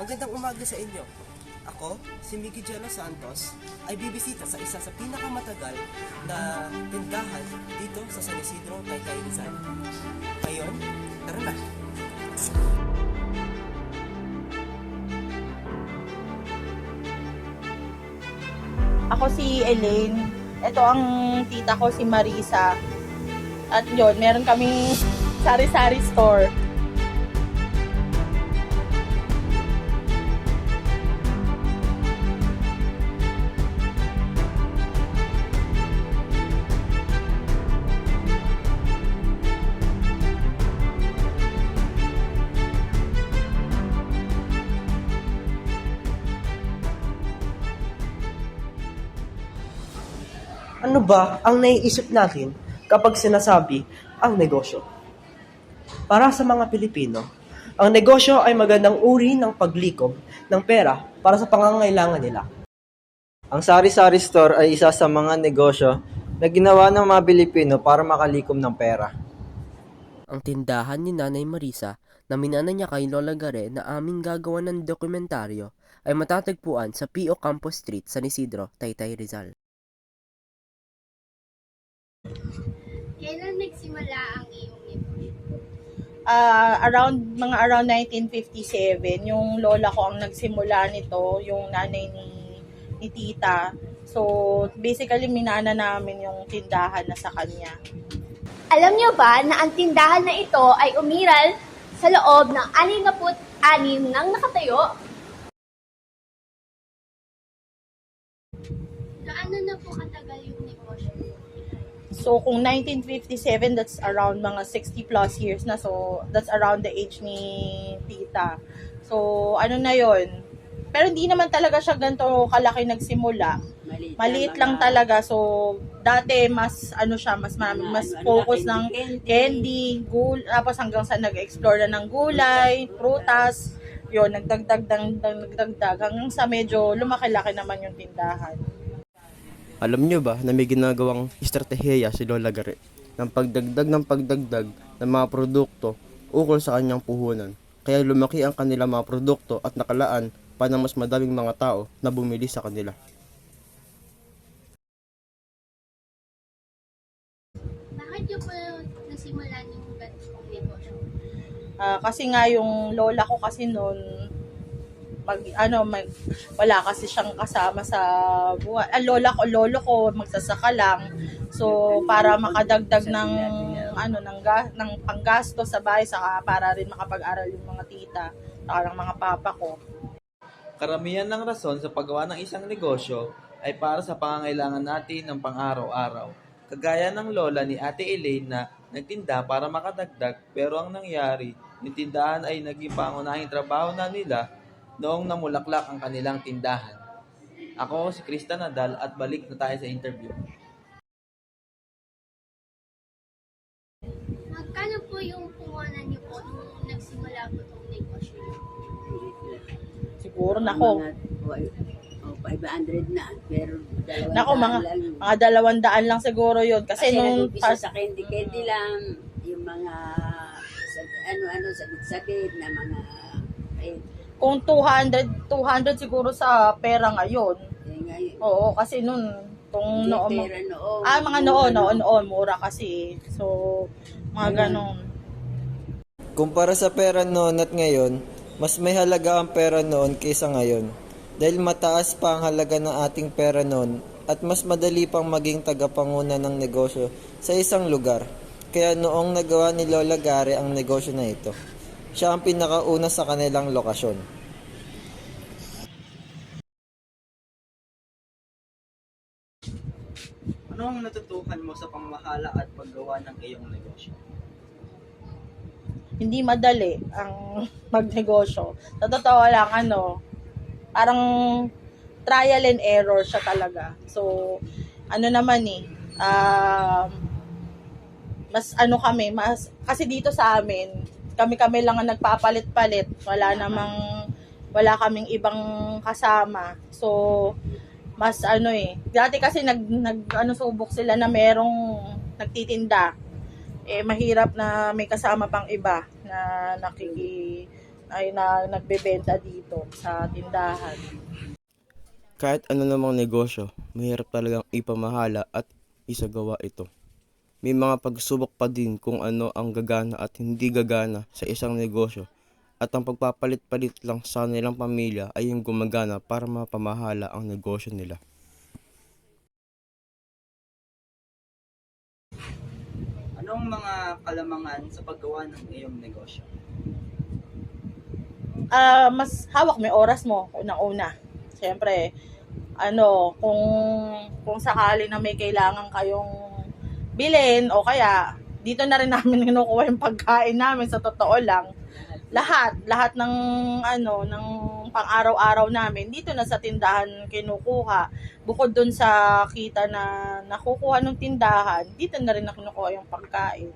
Magandang umaga sa inyo. Ako, si Miggy Jello Santos, ay bibisita sa isa sa pinakamatagal na tindahan dito sa San Isidro, Taytay Rizal. Ngayon, tara na! Ako si Elaine. Ito ang tita ko si Marisa. At yun, meron kaming sari-sari store. Ano ba ang naiisip natin kapag sinasabi ang negosyo? Para sa mga Pilipino, ang negosyo ay magandang uri ng paglikom ng pera para sa pangangailangan nila. Ang sari-sari store ay isa sa mga negosyo na ginawa ng mga Pilipino para makalikom ng pera. Ang tindahan ni Nanay Marisa na minana niya kay Lola Gare na aming gagawa ng dokumentaryo ay matatagpuan sa P.O. Campos Street, San Isidro, Taytay Rizal. Kailan nagsimula ang iyong negosyo? Ah, around mga around 1957, yung lola ko ang nagsimula nito, yung nanay ni ni tita. So, basically minana namin yung tindahan na sa kanya. Alam niyo ba na ang tindahan na ito ay umiral sa loob ng 66 nang nakatayo? Gaano na po katagal yung? So, kung 1957, that's around mga 60 plus years na. So, that's around the age ni tita. So, ano na yon Pero hindi naman talaga siya ganito kalaki nagsimula. Maliit lang talaga. So, dati mas, ano siya, mas, marami, mas focus ng candy, gul, tapos hanggang sa nag-explore na ng gulay, prutas, yun, nagdagdag, nagdagdag, nagdagdag, hanggang sa medyo lumaki-laki naman yung tindahan. Alam niyo ba na may ginagawang estratehiya si Lola Gare ng pagdagdag ng pagdagdag ng mga produkto ukol sa kanyang puhunan. Kaya lumaki ang kanilang mga produkto at nakalaan pa ng mas madaming mga tao na bumili sa kanila. Bakit niyo po nasimulan yung ganitong negosyo? Ah, kasi nga yung lola ko kasi noon mag ano mag wala kasi siyang kasama sa buhay. Ang lola ko, lolo ko magsasaka lang. So para makadagdag ng ano ng ga, ng panggasto sa bahay saka para rin makapag-aral yung mga tita saka ng mga papa ko. Karamihan ng rason sa paggawa ng isang negosyo ay para sa pangangailangan natin ng pang-araw-araw. Kagaya ng lola ni Ate Elaine na nagtinda para makadagdag pero ang nangyari, yung tindahan ay naging pangunahing trabaho na nila noong namulaklak ang kanilang tindahan. Ako si Krista Nadal at balik na tayo sa interview. Magkano po yung puhunan niyo po nung nagsimula po itong negosyo niyo? Siguro nako. Oh, 500 na. Pero dalawang Nako mga daan lang. mga dalawang daan lang siguro yun kasi, Kasi nung pas- sa candy-candy lang. Yung mga sa, ano-ano, sagit-sagit na mga eh, kung 200 200 siguro sa pera ngayon. eh, ngayon. Oo, kasi noon kung Hindi noon pera noon. Ah, mga noon, noon, noon, mura kasi. So, mga ganon. Kumpara sa pera noon at ngayon, mas may halaga ang pera noon kaysa ngayon. Dahil mataas pa ang halaga ng ating pera noon at mas madali pang maging tagapanguna ng negosyo sa isang lugar. Kaya noong nagawa ni Lola Gare ang negosyo na ito, siya ang pinakauna sa kanilang lokasyon. Ano ang natutuhan mo sa pamamahala at paggawa ng iyong negosyo? Hindi madali ang magnegosyo. Sa totoo lang, ano, parang trial and error siya talaga. So, ano naman eh, um, mas ano kami, mas, kasi dito sa amin, kami-kami lang ang nagpapalit-palit. Wala namang, wala kaming ibang kasama. So, mas ano eh. Dati kasi nag, nag ano subok sila na merong nagtitinda. Eh mahirap na may kasama pang iba na nakiki ay na, nagbebenta dito sa tindahan. Kahit ano namang negosyo, mahirap talagang ipamahala at isagawa ito. May mga pagsubok pa din kung ano ang gagana at hindi gagana sa isang negosyo at ang pagpapalit-palit lang sa nilang pamilya ay yung gumagana para mapamahala ang negosyo nila. Anong mga kalamangan sa paggawa ng iyong negosyo? ah mas hawak may oras mo unang-una. Siyempre, ano, kung kung sakali na may kailangan kayong bilhin o kaya dito na rin namin kinukuha yung pagkain namin sa totoo lang. Lahat, lahat ng ano, ng pang-araw-araw namin dito na sa tindahan kinukuha. Bukod dun sa kita na nakukuha ng tindahan, dito na rin na kinukuha yung pagkain.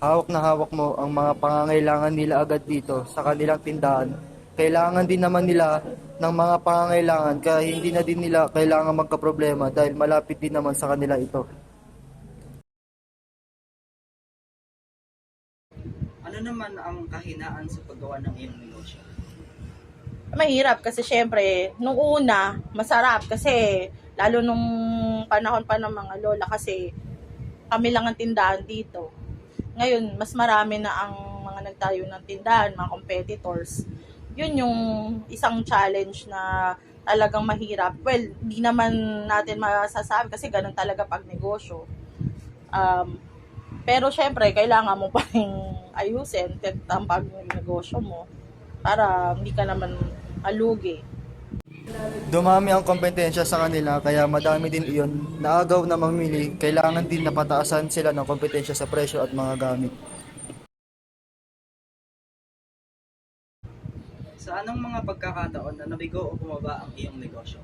Hawak na hawak mo ang mga pangangailangan nila agad dito sa kanilang tindahan. Kailangan din naman nila ng mga pangangailangan kaya hindi na din nila kailangan magkaproblema dahil malapit din naman sa kanila ito. Ano naman ang kahinaan sa paggawa ng iyong negosyo? mahirap kasi syempre, nung una, masarap kasi lalo nung panahon pa ng mga lola kasi kami lang ang tindahan dito. Ngayon, mas marami na ang mga nagtayo ng tindahan, mga competitors. Yun yung isang challenge na talagang mahirap. Well, di naman natin masasabi kasi ganun talaga pag negosyo. Um, pero syempre, kailangan mo pa rin ayusin ang pag negosyo mo para hindi ka naman alugi. Dumami ang kompetensya sa kanila kaya madami din iyon. Naagaw na mamili, kailangan din na pataasan sila ng kompetensya sa presyo at mga gamit. Sa anong mga pagkakataon na nabigo o bumaba ang iyong negosyo?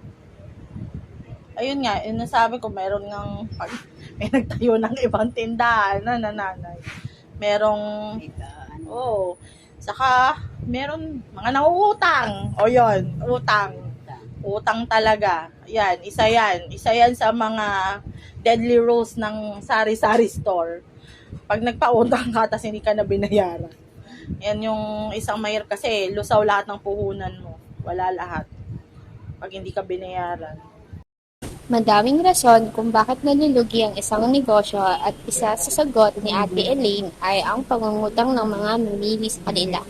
Ayun nga, yun nasabi ko, meron pag may nagtayo ng ibang tindahan na nananay. Merong, oo, saka meron mga nauutang. O yon utang. Utang talaga. Yan, isa yan. Isa yan sa mga deadly rules ng sari-sari store. Pag nagpautang ka, tas hindi ka na binayaran. Yan yung isang mahirap kasi lusaw lahat ng puhunan mo. Wala lahat. Pag hindi ka binayaran. Madaming rason kung bakit nalulugi ang isang negosyo at isa sa sagot ni Ate Elaine ay ang pangungutang ng mga mamili sa kanila.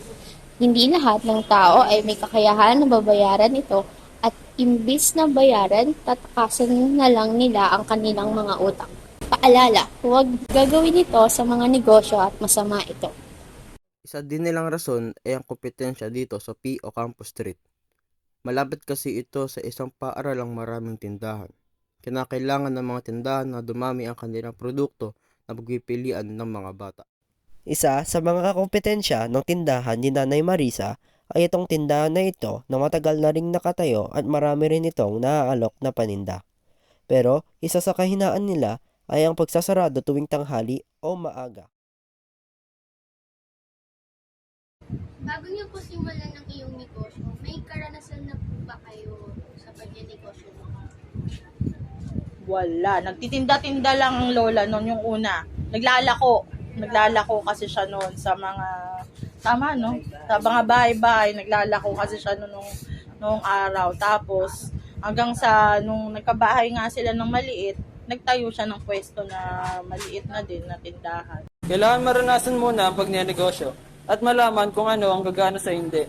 Hindi lahat ng tao ay may kakayahan na babayaran ito at imbis na bayaran, tatakasan na lang nila ang kanilang mga utang. Paalala, huwag gagawin ito sa mga negosyo at masama ito. Isa din nilang rason ay ang kompetensya dito sa P o Campus Street. Malapit kasi ito sa isang paaralang maraming tindahan. Kinakailangan ng mga tindahan na dumami ang kanilang produkto na pagpipilian ng mga bata. Isa sa mga kompetensya ng tindahan ni Nanay Marisa ay itong tindahan na ito na matagal na ring nakatayo at marami rin itong naaalok na paninda. Pero isa sa kahinaan nila ay ang pagsasarado tuwing tanghali o maaga. Bago niyo po simulan ng iyong negosyo, may karanasan na po ba kayo Wala. Nagtitinda-tinda lang ang lola noon yung una. Naglalako. Naglalako kasi siya noon sa mga, tama no? Sa mga bahay-bahay, naglalako kasi siya noon nung, nung araw. Tapos, hanggang sa, nung nagkabahay nga sila ng maliit, nagtayo siya ng pwesto na maliit na din na tindahan. Kailangan maranasan muna ang pagnenegosyo at malaman kung ano ang gagana sa hindi.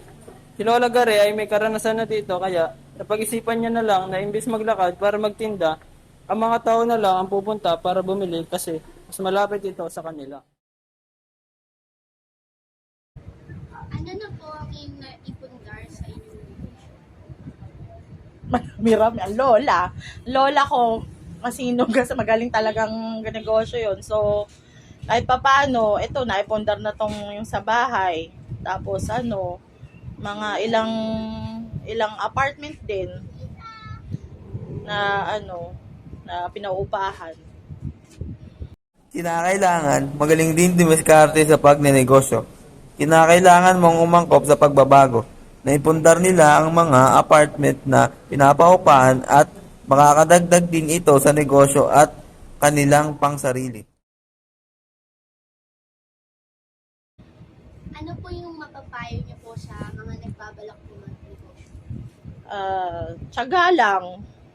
Si Lola Gare ay may karanasan na dito kaya napag-isipan niya na lang na imbis maglakad para magtinda, ang mga tao na lang ang pupunta para bumili kasi mas malapit ito sa kanila. Ano na po ang iyong naipundar sa inyong negosyo? Marami ang lola. Lola ko, masinong kasi magaling talagang negosyo yon So, kahit papaano, ito, naipondar na tong yung sa bahay. Tapos, ano, mga ilang ilang apartment din na ano na pinauupahan. Kinakailangan magaling din dumiskarte sa pagnenegosyo. Kinakailangan mong umangkop sa pagbabago. Naipundar nila ang mga apartment na pinapaupahan at makakadagdag din ito sa negosyo at kanilang pangsarili. Ano po yung mapapayo niyo po sa mga ah, tiyaga lang.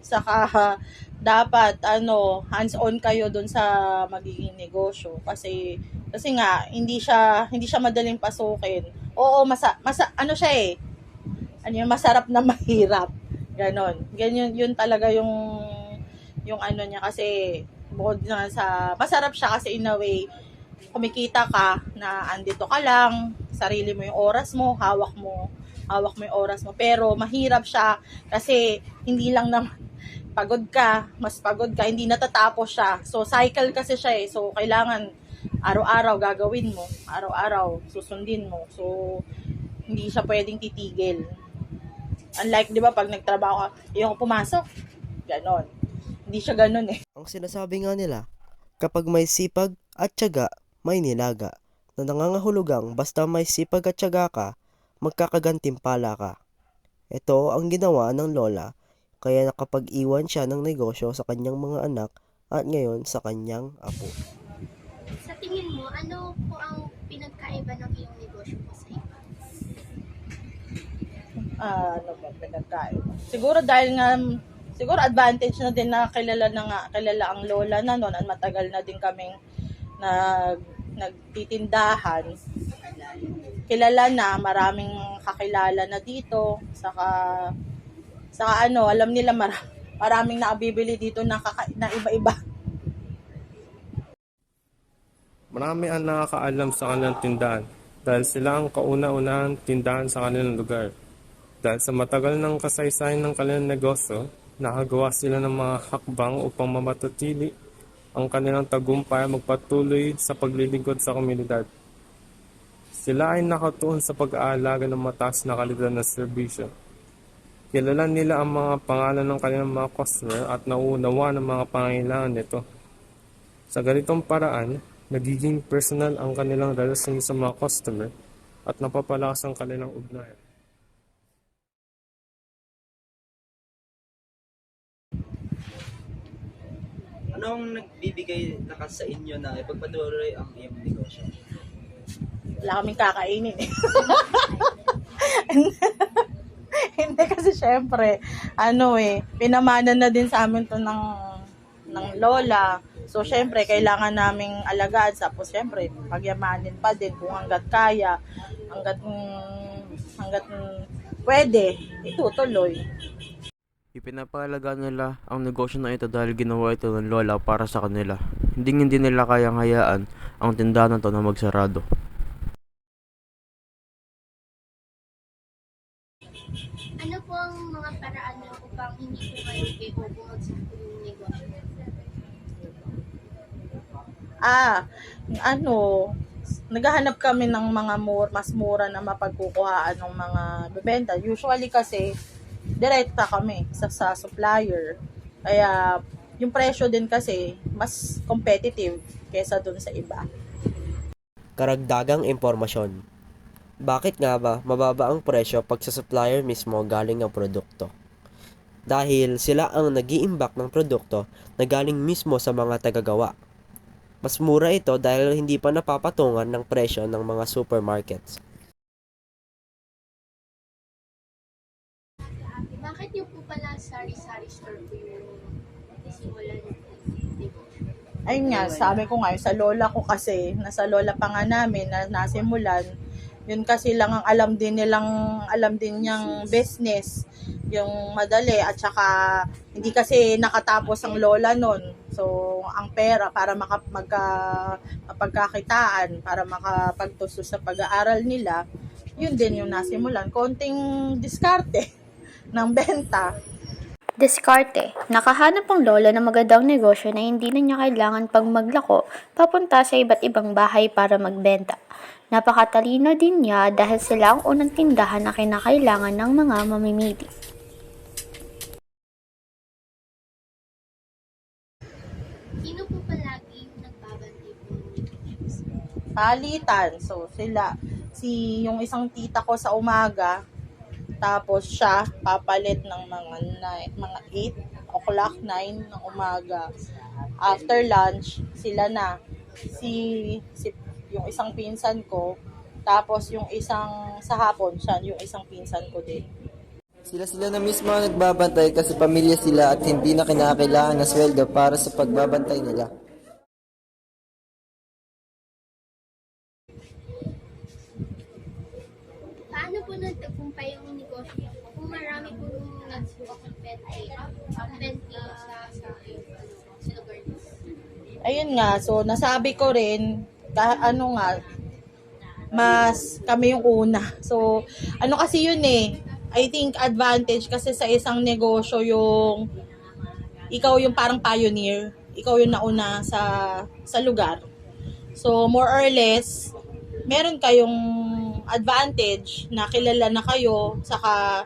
Saka dapat ano, hands-on kayo dun sa magiging negosyo kasi kasi nga hindi siya hindi siya madaling pasukin. Oo, masa, masa ano siya eh. Ano yun, masarap na mahirap. Ganon. Ganyan yun talaga yung yung ano niya kasi bukod na sa masarap siya kasi in a way kumikita ka na andito ka lang, sarili mo yung oras mo, hawak mo, hawak mo yung oras mo. Pero mahirap siya kasi hindi lang naman pagod ka, mas pagod ka, hindi natatapos siya. So cycle kasi siya eh. So kailangan araw-araw gagawin mo, araw-araw susundin mo. So hindi siya pwedeng titigil. Unlike 'di ba pag nagtrabaho ka, yung pumasok, ganon. Hindi siya ganon eh. Ang sinasabi nga nila, kapag may sipag at tiyaga, may nilaga. Na nangangahulugang basta may sipag at tiyaga ka, magkakagantimpala ka. Ito ang ginawa ng lola, kaya nakapag-iwan siya ng negosyo sa kanyang mga anak at ngayon sa kanyang apo. Sa tingin mo, ano po ang pinagkaiba ng iyong negosyo po sa iba? Ah, ano ba pinagkaiba? Siguro dahil nga siguro advantage na din na kilala na nga kilala ang lola na noon at matagal na din kaming nag nagtitindahan. Kilala na, maraming kakilala na dito. Saka saka ano, alam nila mar- maraming nakabibili dito na, kaka- na iba-iba. Marami ang nakakaalam sa kanilang tindahan dahil sila ang kauna-unahang tindahan sa kanilang lugar. Dahil sa matagal ng kasaysayan ng kanilang negosyo, nakagawa sila ng mga hakbang upang mamatutili ang kanilang tagumpay at magpatuloy sa paglilingkod sa komunidad. Sila ay nakatuon sa pag-aalaga ng mataas na kalidad ng serbisyo. Kilala nila ang mga pangalan ng kanilang mga customer at nauunawa ng mga pangailangan nito. Sa ganitong paraan, nagiging personal ang kanilang relasyon sa mga customer at napapalakas ang kanilang ugnayan. Anong nagbibigay lakas sa inyo na ipagpatuloy ang iyong negosyo? Wala kaming kakainin eh. Hindi kasi syempre, ano eh, pinamana na din sa amin to ng, ng lola. So syempre, kailangan naming alagaan. Tapos syempre, pagyamanin pa din kung hanggat kaya, hanggat, hanggat pwede, itutuloy. Ipinapahalaga nila ang negosyo na ito dahil ginawa ito ng lola para sa kanila. Hindi hindi nila kayang hayaan ang tindahan na to na magsarado. Ah, ano, naghahanap kami ng mga mur, mas mura na mapagkukuhaan ng mga bebenta. Usually kasi, direkta kami sa, sa supplier. Kaya, yung presyo din kasi, mas competitive kesa dun sa iba. Karagdagang impormasyon. Bakit nga ba mababa ang presyo pag sa supplier mismo galing ang produkto? Dahil sila ang nag-iimbak ng produkto na galing mismo sa mga tagagawa. Mas mura ito dahil hindi pa napapatungan ng presyo ng mga supermarkets. Bakit niyo po pala sari-sari store po yung simulan ng negosyo? Ayun nga, sabi ko nga, yung sa lola ko kasi, nasa lola pa nga namin na nasimulan, yun kasi lang ang alam din nilang, alam din niyang business, yung madali, at saka hindi kasi nakatapos ang lola nun. So, ang pera para maka, magka, mapagkakitaan, para makapagtustos sa pag-aaral nila, yun din yung nasimulan. Konting diskarte ng benta, Diskarte. Nakahanap ang lola ng magandang negosyo na hindi na niya kailangan pang maglako papunta sa iba't ibang bahay para magbenta. Napakatalino din niya dahil sila ang unang tindahan na kinakailangan ng mga mamimili. Sino po palagi nagbabantay po palitan. So, sila, si, yung isang tita ko sa umaga, tapos siya, papalit ng mga, nine, mga 8 o'clock, 9 ng umaga. After lunch, sila na. Si, si, yung isang pinsan ko, tapos yung isang sa hapon, siya, yung isang pinsan ko din. Sila-sila na mismo ang nagbabantay kasi pamilya sila at hindi na kinakailangan ng sweldo para sa pagbabantay nila. Ayun nga, so nasabi ko rin, ka, ano nga, mas kami yung una. So, ano kasi yun eh, I think advantage kasi sa isang negosyo yung ikaw yung parang pioneer, ikaw yung nauna sa sa lugar. So, more or less, meron kayong advantage na kilala na kayo, saka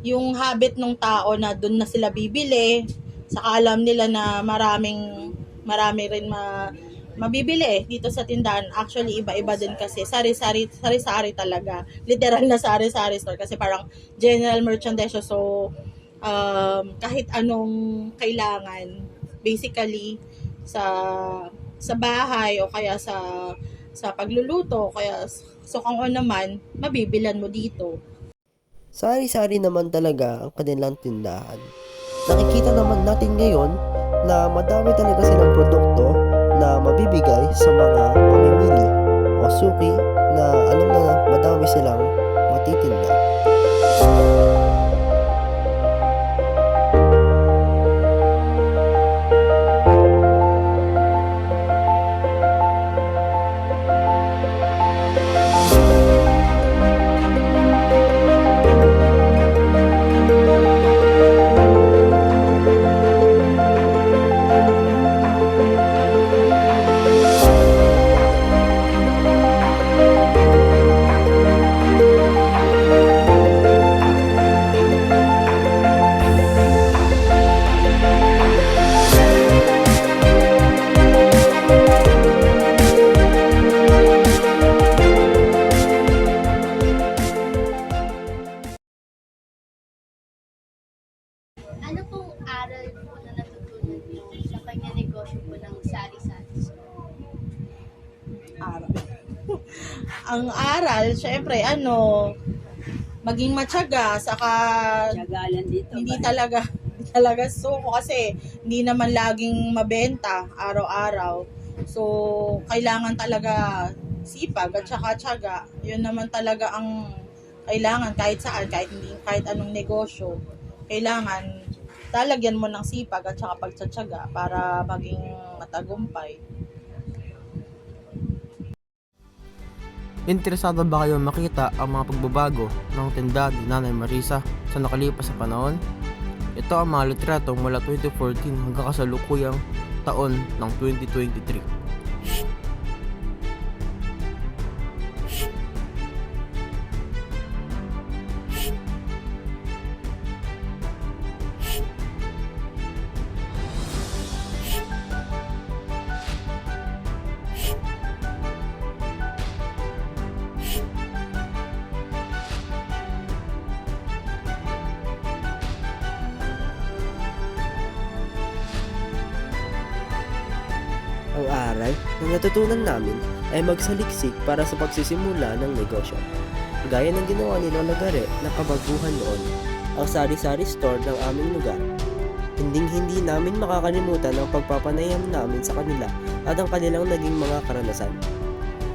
yung habit ng tao na doon na sila bibili, saka alam nila na maraming marami rin ma mabibili eh dito sa tindahan. Actually, iba-iba din kasi. Sari-sari, sari-sari talaga. Literal na sari-sari store kasi parang general merchandise. So, um, kahit anong kailangan, basically, sa sa bahay o kaya sa sa pagluluto o kaya so kung ano naman, mabibilan mo dito. Sari-sari naman talaga ang kanilang tindahan. Nakikita naman natin ngayon na madami talaga silang produkto na mabibigay sa mga mamimili o suki na alam na madami silang matitinda. Maging matyaga, saka Tiyagalan dito. hindi talaga, hindi talaga suko kasi hindi naman laging mabenta araw-araw. So, kailangan talaga sipag at saka tiyaga. Yun naman talaga ang kailangan kahit saan, kahit hindi, kahit anong negosyo. Kailangan talagyan mo ng sipag at saka pagtsatsaga para maging matagumpay. Interesado ba kayo makita ang mga pagbabago ng tindahan ni Nanay Marisa sa nakalipas sa panahon? Ito ang mga litrato mula 2014 hanggang kasalukuyang taon ng 2023. Natutunan namin ay magsaliksik para sa pagsisimula ng negosyo. Gaya ng ginawa ni Lola Gare na kabaguhan noon, ang sari-sari store ng aming lugar. Hinding hindi namin makakalimutan ang pagpapanayam namin sa kanila at ang kanilang naging mga karanasan.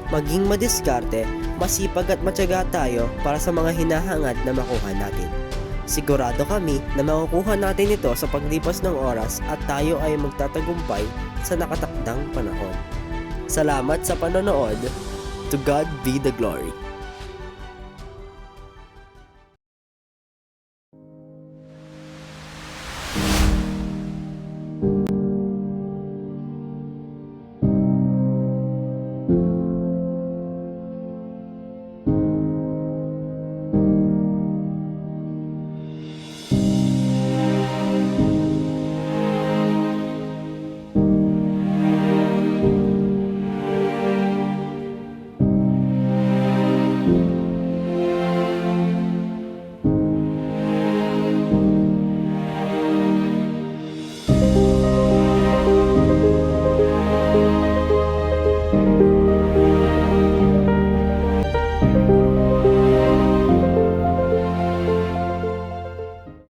Maging madiskarte, masipag at matyaga tayo para sa mga hinahangad na makuha natin. Sigurado kami na makukuha natin ito sa paglipas ng oras at tayo ay magtatagumpay sa nakatakdang panahon. Salamat sa panonood. To God be the glory.